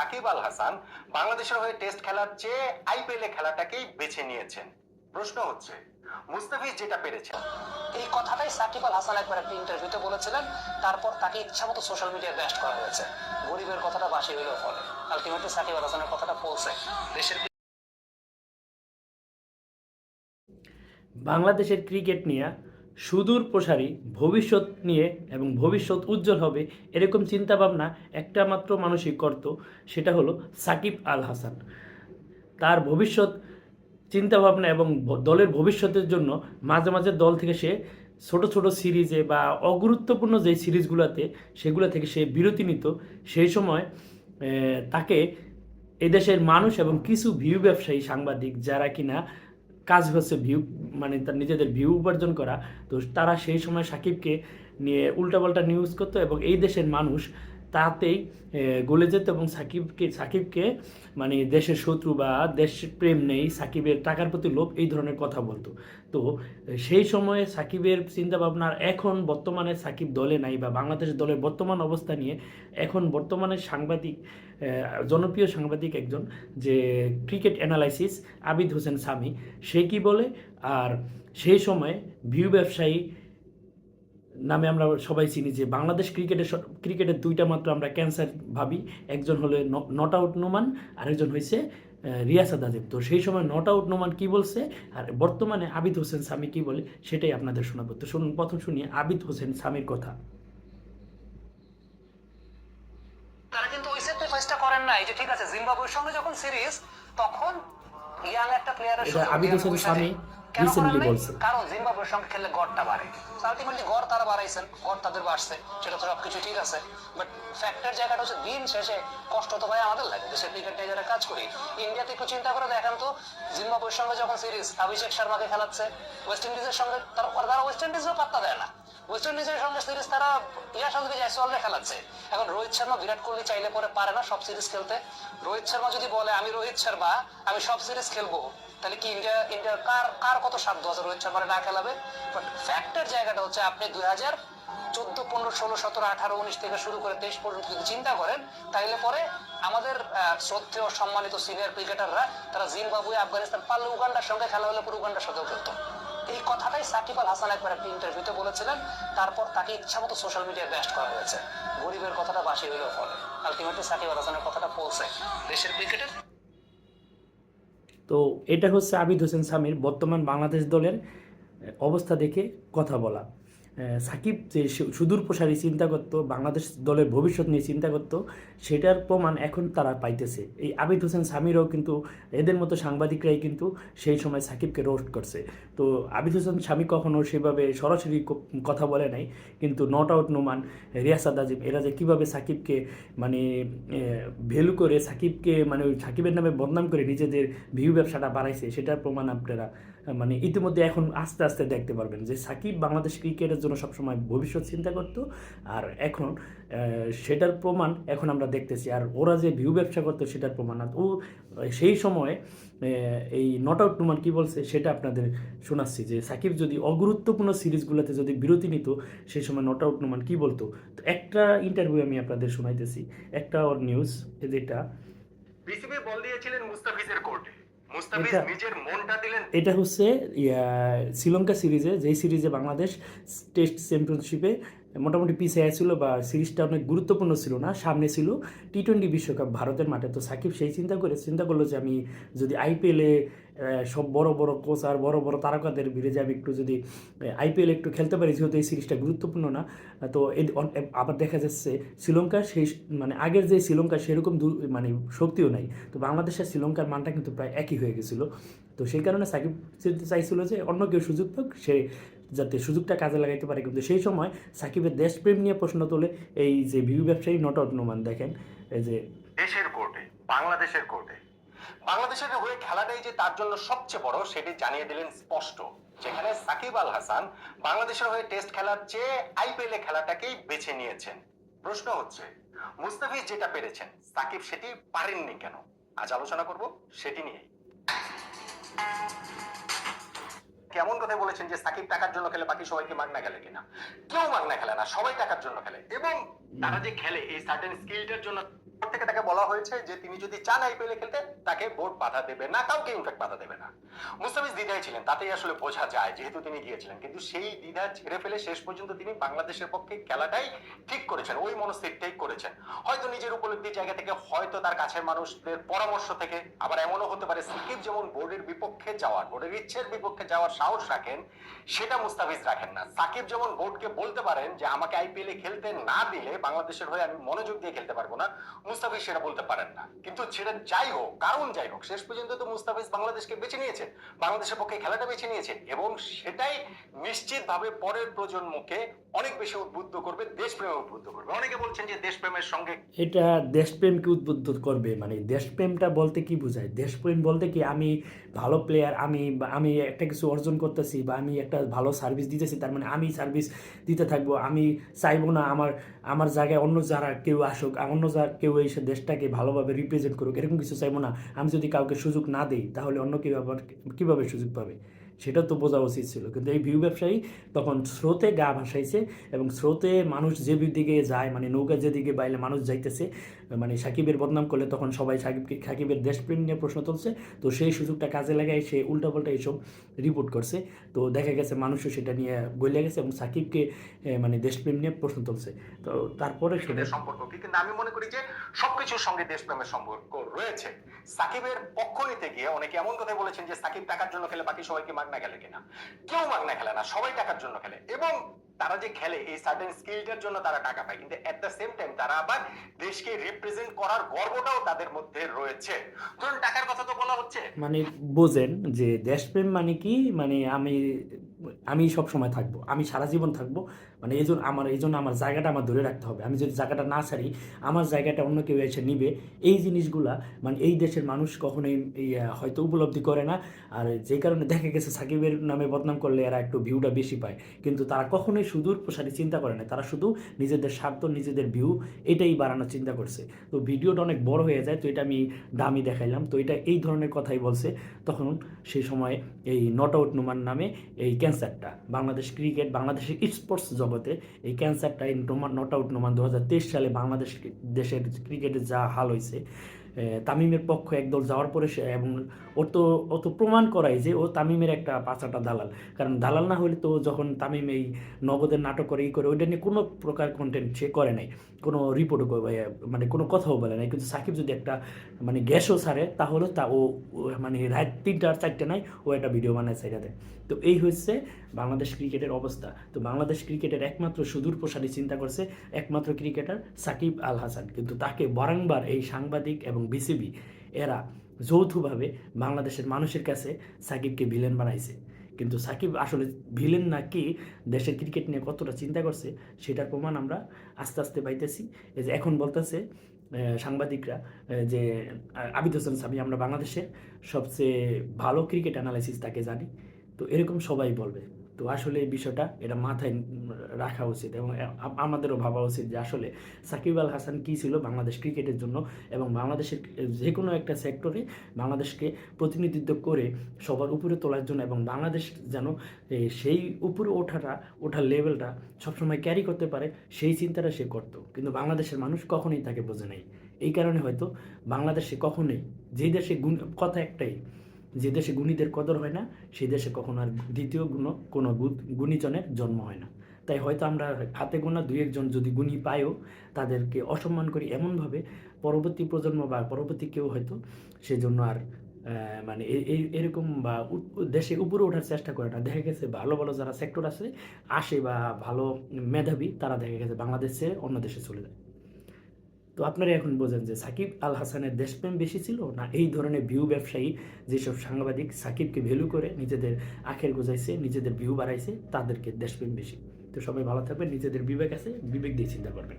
সাকিব আল হাসান বাংলাদেশের হয়ে টেস্ট খেলার চেয়ে আইপিএল এ খেলাটাকেই বেছে নিয়েছেন। প্রশ্ন হচ্ছে মুস্তাফিজ যেটা পেরেছেন এই কথাটাই সাকিব আল হাসান একবার একটা ইন্টারভিউতে বলেছিলেন তারপর তাকে ইচ্ছা মতো সোশ্যাল মিডিয়ায় ব্যাস্ট করা হয়েছে। গরিবের কথাটা বাসি হইলেও ফলে। আলটিমেটলি সাকিব আল হাসানের কথাটা পৌঁছে দেশের বাংলাদেশের ক্রিকেট নিয়ে সুদূর প্রসারী, ভবিষ্যৎ নিয়ে এবং ভবিষ্যৎ উজ্জ্বল হবে এরকম চিন্তাভাবনা একটা মাত্র মানুষই করত, সেটা হলো সাকিব আল হাসান। তার ভবিষ্যৎ চিন্তাভাবনা এবং দলের ভবিষ্যতের জন্য মাঝে মাঝে দল থেকে সে ছোট ছোট সিরিজে বা অগুরুত্বপূর্ণ যে সিরিজগুলোতে সেগুলো থেকে সে বিরতি নিত, সেই সময় তাকে এদেশের মানুষ এবং কিছু ভিউ ব্যবসায়ী সাংবাদিক যারা কিনা কাজ হচ্ছে ভিউ মানে তার নিজেদের ভিউ উপার্জন করা। তো তারা সেই সময় সাকিবকে নিয়ে উল্টাপাল্টা নিউজ করতো এবং এই দেশের মানুষ তাতেই গলে যেত এবং সাকিবকে সাকিবকে মানে দেশের শত্রু বা দেশ প্রেম নেই, সাকিবের টাকার প্রতি লোভ, এই ধরনের কথা বলতো। তো সেই সময়ে সাকিবের চিন্তাভাবনার এখন বর্তমানে সাকিব দলে নাই বা বাংলাদেশ দলের বর্তমান অবস্থা নিয়ে, এখন বর্তমানে সাংবাদিক জনপ্রিয় সাংবাদিক একজন, যে ক্রিকেট অ্যানালাইসিস, আবিদ হোসেন সামি, সে কি বলে? আর সেই সময় ভিউ ব্যবসায়ী নামে আমরা সবাই চিনি যে বাংলাদেশ ক্রিকেটের ক্রিকেটের দুইটা মাত্র আমরা ক্যান্সার ভাবি। একজন হলো নট আউট নোমান আরেকজন হয়েছে রিয়াসাদ আজিম তো সেই সময় নট আউট নোমান কি বলছে? আর বর্তমানে আবিদ হোসেন সামি কি বলে? সেটাই আপনাদের শোনাবো। তো শুনুন প্রথম শুনি আবিদ হোসেন সামির কথা। তারা কিন্তু ওই স্যাক্রিফাইসটা করেন নাই যে ঠিক আছে জিম্বাবুয়ের সঙ্গে যখন সিরিজ তখন ইয়াং একটা প্লেয়ারের আবিদ হোসেন সামি। কারণ জিম্বাবুয়ের সঙ্গে খেললে গড়টা বাড়ে। আলটিমেটলি গড় তারা বাড়াইছেন গড় তাদের বাড়ছে সেটা তো সবকিছু ঠিক আছে। বাট ফ্যাক্টর জায়গাটা হচ্ছে দিন শেষে কষ্ট তো ভাই আমাদের লাগে দেশের ক্রিকেট নিয়ে যারা কাজ করি। ইন্ডিয়াতে একটু চিন্তা করে দেখেন তো জিম্বাবুয়ের সঙ্গে যখন সিরিজ অভিষেক শর্মাকে খেলাচ্ছে ওয়েস্ট ইন্ডিজের সঙ্গে তারা ওয়েস্ট ইন্ডিজও পাত্তা দেয় না। ওয়েস্ট ইন্ডিজের সঙ্গে সিরিজ তারা ইয়ার সঙ্গে জয়সওয়ালরে খেলাচ্ছে। এখন রোহিত শর্মা বিরাট কোহলি চাইলে পরে পারে না সব সিরিজ খেলতে। রোহিত শর্মা যদি বলে আমি রোহিত শর্মা আমি সব সিরিজ খেলব। তাহলে কি ইন্ডিয়া ইন্ডিয়ার কার কার কত সাধ্য আছে রোহিত শর্মারে না খেলাবে? বাট ফ্যাক্টের জায়গাটা হচ্ছে আপনি দুই হাজার চোদ্দ, পনেরো, ষোলো, সতেরো, আঠারো, উনিশ থেকে শুরু করে তেইশ পর্যন্ত যদি চিন্তা করেন তাহলে পরে আমাদের শ্রদ্ধেয়, সম্মানিত সিনিয়র ক্রিকেটাররা তারা জিম্বাবুয়ে, আফগানিস্তান পারলে উগান্ডার সঙ্গে খেলা হলে পরে উগান্ডার সাথেও খেলতো। এই কথাটাই সাকিব আল হাসান একবার একটা ইন্টারভিউতে বলেছিলেন, তারপর তাকে ইচ্ছা মতো সোশ্যাল মিডিয়ায় ব্যাস্ট করা হয়েছে। গরিবের কথাটা বাসি হইলেও ফলে আলটিমেটলি সাকিব আল হাসানের কথাটা পৌঁছে দেশের ক্রিকেটের তো এটা হচ্ছে আবিদ হোসেন স্বামীর বর্তমান বাংলাদেশ দলের অবস্থা দেখে কথা বলা। সাকিব যে সুদূর প্রসারী চিন্তা করতো, বাংলাদেশ দলের ভবিষ্যৎ নিয়ে চিন্তা করতো, সেটার প্রমাণ এখন তারা পাইতেছে। এই আবিদ হোসেন সামিরও কিন্তু, এদের মতো সাংবাদিকরাই কিন্তু সেই সময় সাকিবকে রোস্ট করছে। তো আবিদ হোসেন স্বামী কখনো সেভাবে সরাসরি কথা বলে নাই, কিন্তু নট আউট নোমান রিয়াসাদ আজিম, এরা যে কীভাবে সাকিবকে মানে ভ্যালু করে, সাকিবকে মানে ওই সাকিবের নামে বদনাম করে নিজেদের ভিউ ব্যবসাটা বাড়াইছে, সেটার প্রমাণ আপনারা মানে ইতিমধ্যে এখন আস্তে আস্তে দেখতে পারবেন যে সাকিব বাংলাদেশ ক্রিকেটের জন্য সবসময় ভবিষ্যৎ চিন্তা করতো আর এখন সেটার প্রমাণ এখন আমরা দেখতেছি। আর ওরা যে ভিউ ব্যবসা করতো সেটার প্রমাণ। ও, সেই সময় এই নট আউট নুমান কী বলছে সেটা আপনাদের শোনাচ্ছি যে সাকিব যদি অগুরুত্বপূর্ণ সিরিজগুলোতে যদি বিরতি নিত, সেই সময় নট আউট নুমান কী বলতো? তো একটা ইন্টারভিউ আমি আপনাদের শোনাইতেছি। একটা ওর নিউজ যেটা বিসিবি বল দিয়েছিলেন মুস্তাফিজের কোর্টে এটা- হচ্ছে শ্রীলঙ্কা সিরিজে যেই সিরিজে বাংলাদেশ টেস্ট চ্যাম্পিয়নশিপে মোটামুটি পিছিয়ে ছিল বা সিরিজটা অনেক গুরুত্বপূর্ণ ছিল না, সামনে ছিল টি টোয়েন্টি বিশ্বকাপ ভারতের মাঠে। তো সাকিব সেই চিন্তা করে, চিন্তা করল যে আমি যদি আইপিএলে সব বড় বড় কোচ আর বড় বড় তারকাদের ভিড়ে যাবে একটু যদি আইপিএল একটু খেলতে পারি, যেহেতু এই সিরিজটা গুরুত্বপূর্ণ না, তো আবার দেখা যাচ্ছে শ্রীলঙ্কা সেই মানে আগের যে শ্রীলঙ্কা সেরকম মানে শক্তিও নাই। তো বাংলাদেশের শ্রীলঙ্কার মানটা কিন্তু প্রায় একই হয়ে গেছিল। তো সেই কারণে সাকিব চাইছিল যে অন্য কেউ সুযোগ পাক, সে যাতে সুযোগটা কাজে লাগাইতে পারে। কিন্তু সেই সময় সাকিবের দেশপ্রেম নিয়ে প্রশ্ন তোলে এই যে ভিউ ব্যবসায়ী নট আউট নোমান দেখেন, এই যে দেশের কোর্টে, বাংলাদেশের কোর্টে। বাংলাদেশের হয়ে খেলাটাই যে তার জন্য সবচেয়ে বড় সেটি জানিয়ে দিলেন স্পষ্ট, যেখানে সাকিব আল হাসান বাংলাদেশের হয়ে টেস্ট খেলার চেয়ে আইপিএল এ খেলাটাকেই বেছে নিয়েছেন। প্রশ্ন হচ্ছে, মুস্তাফিজ যেটা পেরেছেন, সাকিব সেটি পারেননি কেন? আজ আলোচনা করব সেটি নিয়েই। কেমন কথা বলেছেন যে সাকিব টাকার জন্য খেলে বাকি সবাইকে মাগনা খেলে কিনা? কেউ মাগনা খেলে না, সবাই টাকার জন্য খেলে। এবং তারা যে খেলে, এই সার্টেন স্কিলটার জন্য থেকে তাকে বলা হয়েছে যে তিনি যদি চান আইপিএল খেলতে, তাকে বোর্ড বাধা দেবে না, কাউকে ইনফ্যাক্ট বাধা দেবে না। মুস্তাফিজ দ্বিধায় ছিলেন, তাতেই আসলে বোঝা যায় যেহেতু তিনি গিয়েছিলেন। কিন্তু সেই দ্বিধা ছেড়ে ফেলে শেষ পর্যন্ত তিনি বাংলাদেশের পক্ষে খেলাটাই ঠিক করেছেন, ওই মনস্থিরটাই করেছেন। হয়তো নিজের উপলব্ধির জায়গা থেকে, হয়তো তার কাছের মানুষদের পরামর্শ থেকে, আবার এমনও হতে পারে সাকিব যেমন বোর্ডের বিপক্ষে যাওয়ার, বোর্ডের ইচ্ছের বিপক্ষে যাওয়ার সাহস রাখেন, সেটা মুস্তাফিজ রাখেন না। সাকিব যেমন বোর্ডকে বলতে পারেন যে, আমাকে আইপিএল খেলতে না দিলে বাংলাদেশের হয়ে আমি মনোযোগ দিয়ে খেলতে পারব না। মুস্তাফিজ সেটা বলতে পারেন না। কিন্তু সেটা যাই হোক, কারণ যাই হোক, শেষ পর্যন্ত তো মুস্তাফিজ বাংলাদেশকে বেছে নিয়েছে, বাংলাদেশের পক্ষে খেলাটা বেছে নিয়েছে। এবং সেটাই নিশ্চিতভাবে পরের প্রজন্মকে অনেক বেশি উদ্বুদ্ধ করবে, দেশপ্রেমে উদ্বুদ্ধ করবে। অনেকে বলছেন যে দেশপ্রেমের সঙ্গে এটা দেশপ্রেমকে উদ্বুদ্ধ করবে মানে দেশপ্রেমটা বলতে কি বোঝায়? দেশপ্রেম বলতে কি আমি ভালো প্লেয়ার আমি আমি একটা কিছু অর্জন করতেছি বা আমি একটা ভালো সার্ভিস দিতেছি, তার মানে আমি সার্ভিস দিতে থাকব, আমি চাইব না আমার আমার জায়গায় অন্য যারা কেউ আসুক, অন্য যারা কেউ এসে দেশটাকে ভালোভাবে রিপ্রেজেন্ট করুক, এরকম কিছু চাইব না। আমি যদি কাউকে সুযোগ না দিই, তাহলে অন্য আবার কীভাবে সুযোগ পাবে? সেটা তো বোঝা উচিত ছিল। কিন্তু এই ভিউ ব্যবসায়ী তখন স্রোতে গা ভাসাইছে এবং স্রোতে মানুষ যে দিকে যায় মানে নৌকা যেদিকে বাইলে মানুষ যাইতেছে মানে সাকিবের বদনাম করলে তখন সবাই সাকিবকে সাকিবের দেশপ্রেম নিয়ে প্রশ্ন তুলছে। তো সেই সুযোগটা কাজে লাগায় সে উল্টাপাল্টা এইসব রিপোর্ট করছে। তো দেখা গেছে মানুষও সেটা নিয়ে গলে গেছে এবং সাকিবকে মানে দেশপ্রেম নিয়ে প্রশ্ন তুলছে। তো তারপরে সেটা সম্পর্ক কি? কিন্তু আমি মনে করি যে সবকিছুর সঙ্গে দেশপ্রেমের সম্পর্ক রয়েছে। সাকিবের পক্ষ নিতে গিয়ে অনেকে এমন কথা বলেছেন যে সাকিব টাকার জন্য খেলে বাকি সবাইকে মাগনা খেলে কিনা। কেউ মাগনা খেলে না সবাই টাকার জন্য খেলে। এবং তারা যে খেলে, এই সার্টেন স্কিলটার জন্য তারা টাকা পায়। কিন্তু এট দ্য সেম টাইম তারা আবার দেশকে রিপ্রেজেন্ট করার গর্বটাও তাদের মধ্যে রয়েছে। ধরুন, টাকার কথা তো বলা হচ্ছে। মানে বোঝেন যে দেশপ্রেম মানে কি? মানে আমি আমি সব সময় থাকব, আমি সারা জীবন থাকব। মানে এই জন্য আমার, এই জন্য আমার জায়গাটা আমার ধরে রাখতে হবে। আমি যদি জায়গাটা না ছাড়ি, আমার জায়গাটা অন্য কেউ এসে নিবে। এই জিনিসগুলা মানে এই দেশের মানুষ কখনোই হয়তো উপলব্ধি করে না। আর যে কারণে দেখা গেছে সাকিবের নামে বদনাম করলে এরা একটু ভিউটা বেশি পায়। কিন্তু তারা কখনোই সুদূর প্রসারী চিন্তা করে না। তারা শুধু নিজেদের স্বার্থ, নিজেদের ভিউ এটাই বাড়ানোর চিন্তা করছে। তো ভিডিওটা অনেক বড় হয়ে যায়, তো এটা আমি দামি দেখাইলাম। তো এটা এই ধরনের কথাই বলছে। তখন সেই সময় এই নট আউট নুমান নামে এই ক্যান্সারটা, বাংলাদেশ ক্রিকেট, বাংলাদেশের স্পোর্টস জগতে এই ক্যান্সারটা, এই নট আউট নুমান দু সালে বাংলাদেশ দেশের ক্রিকেটের যা হাল হয়েছে তামিমের পক্ষ একদল যাওয়ার পরে সে, এবং ওর তো, ও তো প্রমাণ করায় যে ও তামিমের একটা পাঁচাটা দালাল। কারণ দালাল না হলে তো যখন তামিম এই নগদের নাটক করে এই করে, ওইটা নিয়ে কোনো প্রকার কন্টেন্ট সে করে নাই। কোনো রিপোর্টও মানে কোনো কথাও বলে নাই। কিন্তু সাকিব যদি একটা মানে গ্যাসও ছাড়ে তাহলে তা ও মানে রাত তিনটা আর চারটে নাই, ও একটা ভিডিও বানায় দেয়। তো এই হচ্ছে বাংলাদেশ ক্রিকেটের অবস্থা। তো বাংলাদেশ ক্রিকেটের একমাত্র সুদূর প্রসারী চিন্তা করছে একমাত্র ক্রিকেটার সাকিব আল হাসান। কিন্তু তাকে বারংবার এই সাংবাদিক এবং বিসিবি, এরা যৌথভাবে বাংলাদেশের মানুষের কাছে সাকিবকে ভিলেন বানাইছে। কিন্তু সাকিব আসলে ভিলেন না কি, দেশের ক্রিকেট নিয়ে কতটা চিন্তা করছে, সেটার প্রমাণ আমরা আস্তে আস্তে পাইতেছি। এই যে এখন বলতেছে সাংবাদিকরা যে আবিদ হোসেন সামি, আমরা বাংলাদেশের সবচেয়ে ভালো ক্রিকেট অ্যানালাইসিস তাকে জানি। তো এরকম সবাই বলবে। তো আসলে এই বিষয়টা এটা মাথায় রাখা উচিত এবং আমাদেরও ভাবা উচিত যে আসলে সাকিব আল হাসান কী ছিল বাংলাদেশ ক্রিকেটের জন্য এবং বাংলাদেশের যে কোনো একটা সেক্টরে বাংলাদেশকে প্রতিনিধিত্ব করে সবার উপরে তোলার জন্য এবং বাংলাদেশ যেন সেই উপরে ওঠাটা, ওঠার লেভেলটা সবসময় ক্যারি করতে পারে, সেই চিন্তাটা সে করতো। কিন্তু বাংলাদেশের মানুষ কখনোই তাকে বোঝে নাই। এই কারণে হয়তো বাংলাদেশে কখনোই, যে দেশে গুণ, কথা একটাই যে দেশে গুণীদের কদর হয় না, সেই দেশে কখনো আর দ্বিতীয় গুণ, কোনো গুণীজনের জন্ম হয় না। তাই হয়তো আমরা হাতে গোনা দুই একজন যদি গুণী পাইও তাদেরকে অসম্মান করি এমনভাবে পরবর্তী প্রজন্ম বা পরবর্তী কেউ হয়তো সেজন্য আর মানে এই এরকম বা দেশে উপরে ওঠার চেষ্টা করে না। দেখা গেছে ভালো ভালো যারা সেক্টর আছে, আসে বা ভালো মেধাবী, তারা দেখা গেছে বাংলাদেশে অন্য দেশে চলে যায়। তো আপনারা এখন বোঝেন যে সাকিব আল হাসানের দেশপ্রেম বেশি ছিল না এই ধরনের ভিউ ব্যবসায়ী যেসব সাংবাদিক সাকিবকে ভ্যালু করে নিজেদের আখের গোজাইছে, নিজেদের ভিউ বাড়াইছে, তাদেরকে দেশপ্রেম বেশি। তো সবাই ভালো থাকবেন, নিজেদের বিবেক আছে, বিবেক দিয়ে চিন্তা করবেন।